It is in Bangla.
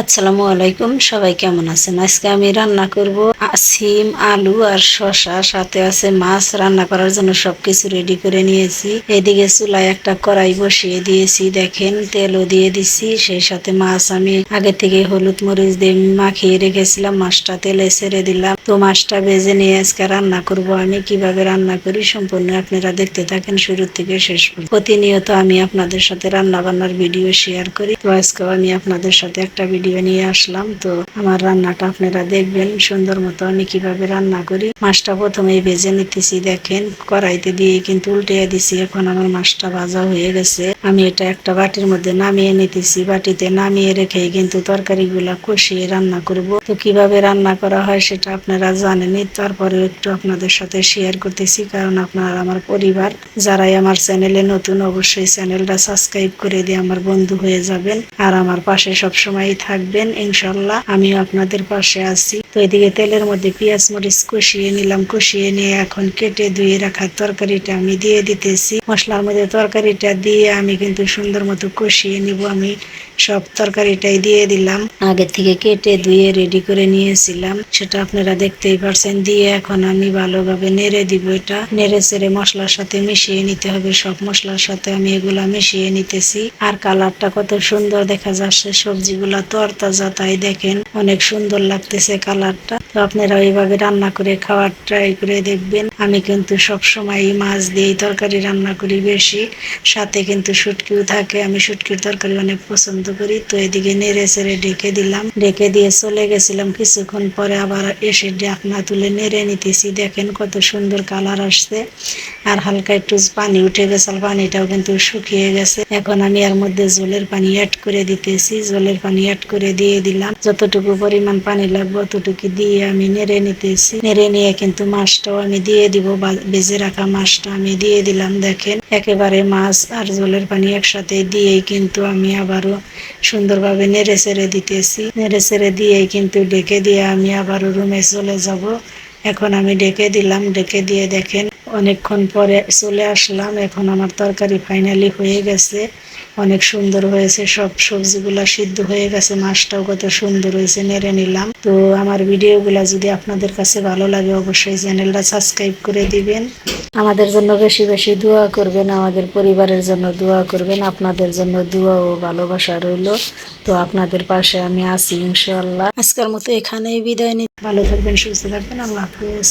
আসসালামু আলাইকুম, সবাই কেমন আছেন? আজকে আমি রান্না করব সিম আলু আর শসা। সাথে আছে মাছ, রান্না করার জন্য সবকিছু রেডি করে নিয়েছি। এদিকে চুলায় একটা কড়াই বসিয়ে দিয়েছি, দেখেন তেলও দিয়ে দিছি। সেই সাথে মাছ আমি আগে থেকে হলুদ মরিচ দিয়ে মাখিয়ে রেখেছিলাম, মাছটা তেলে ছেড়ে দিলাম। তো মাছটা ভেজে নিয়ে আজকে রান্না করব আমি, কীভাবে রান্না করি সম্পূর্ণ আপনারা দেখতে থাকেন শুরু থেকে শেষ প্রতিনিয়ত আমি আপনাদের সাথে রান্না বান্নার ভিডিও শেয়ার করি। তো আজকেও আমি আপনাদের সাথে একটা ভিডিও নিয়ে আসলাম। তো আমার রান্নাটা আপনারা দেখবেন সুন্দর মতো আমি কীভাবে রান্না করি। মাছটা প্রথমে ভেজে নিতেছি, দেখেন। কড়াইতে দিয়ে কিন্তু উল্টে দিছি, এখন আমার মাছটা ভাজা হয়ে গেছে। আমি এটা একটা বাটির মধ্যে নামিয়ে নিতেছি। বাটিতে নামিয়ে রেখে কিন্তু তরকারিগুলা কষিয়ে রান্না করব। তো কীভাবে রান্না করা হয় সেটা আপনারা জানেনই তারপরেও একটু আপনাদের সাথে শেয়ার করতেছি, কারণ আপনারা আমার পরিবার, যারাই আমার চ্যানেলে নতুন, অবশ্যই চ্যানেলটা সাবস্ক্রাইব করে দিয়ে আমার বন্ধু হয়ে যাবেন। আর আমার পাশে সবসময়ই সবসময় থাকবেন ইনশাল্লাহ আমিও আপনাদের পাশে আছি। তো এদিকে তেলের মধ্যে পেঁয়াজ মরিচ কষিয়ে নিলাম, কষিয়ে নিয়ে এখন কেটে ধুয়ে রাখা তরকারিটা আমি দিয়ে দিতেছি। মশলার মধ্যে তরকারিটা দিয়ে আমি কিন্তু সুন্দর মতো কষিয়ে নিব। আমি সব তরকারিটাই দিয়ে দিলাম। আগে থেকে কেটে ধুয়ে রেডি করে নিয়েছিলাম। সেটা আপনারা দেখতেই পারছেন। দিয়ে এখন আমি ভালোভাবে নেড়ে দিব এটা। নেড়ে চেড়ে মশলার সাথে মিশিয়ে নিতে হবে। সব মশলার সাথে আমি এগুলা মিশিয়ে নিতেছি। আর কালারটা কত সুন্দর দেখা যাচ্ছে। সবজিগুলা তরতাজা, তাই দেখেন অনেক সুন্দর লাগতেছে কালারটা। তো আপনারা ওইভাবে রান্না করে খাওয়ার ট্রাই করে দেখবেন। আমি কিন্তু সব সময় মাছ দিয়ে তরকারি রান্না করি বেশি। সাথে কিন্তু শুটকিও থাকে, আমি শুটকির তরকারি অনেক পছন্দ করি। তো এদিকে নেড়ে চেড়ে ঢেকে দিলাম। ঢেকে দিয়ে চলে গেছিলাম কিছুক্ষণ পরে আবার এসে ঢাকনা তুলে নেড়ে নিতেছি। দেখেন কত সুন্দর কালার আসছে। আর হালকা একটু পানি উঠে গেছে পানিটাও কিন্তু শুকিয়ে গেছে। এখন আমি এর মধ্যে জলের পানি অ্যাড করে দিতেছি। জলের পানি অ্যাড করে দিয়ে দিলাম। যতটুকু পরিমাণ পানি লাগবে অতটুকু দিয়ে আমি নেড়ে নিতেছি। নেড়ে নিয়ে কিন্তু মাছটাও আমি দিয়ে দিব বেজে রাখা মাছটা আমি দিয়ে দিলাম, দেখেন। একেবারে মাছ আর জলের পানি একসাথে দিয়েই কিন্তু আমি আবারও সুন্দরভাবে নেড়ে ছেড়ে দিতেছি। নেড়ে ছেড়ে দিয়েই কিন্তু ডেকে দিয়ে আমি আবারও রুমে চলে যাব। এখন আমি ডেকে দিলাম, ডেকে দিয়ে দেখেন অনেকক্ষণ পরে চলে আসলাম। এখন আমার তরকারি ফাইনালি হয়ে গেছে। অনেক সুন্দর হয়েছে। সব সবজিগুলা সিদ্ধ হয়ে গেছে। মাছটাও কত সুন্দর হয়েছে। নেড়ে নিলাম। তো আমার ভিডিওগুলা যদি আপনাদের কাছে ভালো লাগে, অবশ্যই চ্যানেলটা সাবস্ক্রাইব করে দিবেন। আমাদের জন্য বেশি বেশি দোয়া করবেন। আমাদের পরিবারের জন্য দোয়া করবেন। আপনাদের জন্য দোয়া ও ভালোবাসা রইল। তো আপনাদের পাশে আমি আছি ইনশাআল্লাহ। আজকের মতো এখানেই বিদায় নিই ভালো থাকবেন, সুস্থ থাকবেন। আল্লাহ হাফেজ।